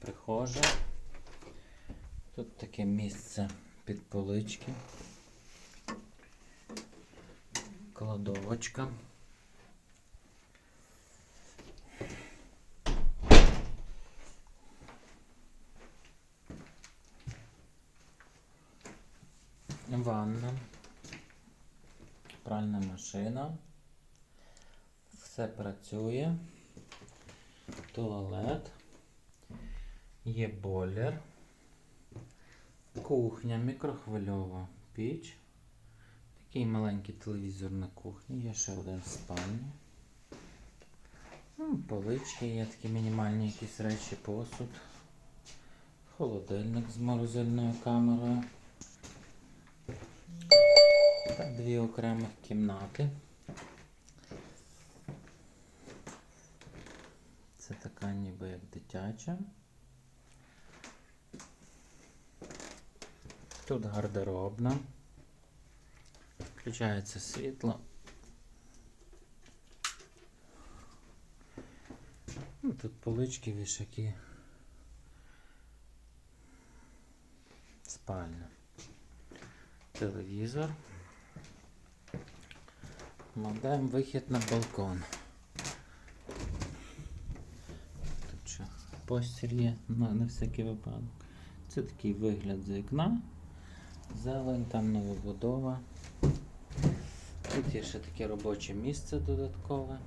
прихожа. Тут таке місце під полички. Кладовочка. Ванна. Пральна машина. Все працює. Туалет. Є бойлер. Кухня, мікрохвильова піч. Такий маленький телевізор на кухні. Є ще один в спальні. Ну, полички є такі мінімальні якісь речі, посуд. Холодильник з морозильною камерою. Та дві окремих кімнати. Це така ніби як дитяча. Тут гардеробна. Включається світло. Ну, тут полички, вішаки. Спальня. Телевізор. Мадаємо вихід на балкон. Тут що, постіль є на, на всякий випадок. Це такий вигляд з вікна. Зелень, там новобудова. Тут є ще таке робоче місце додаткове.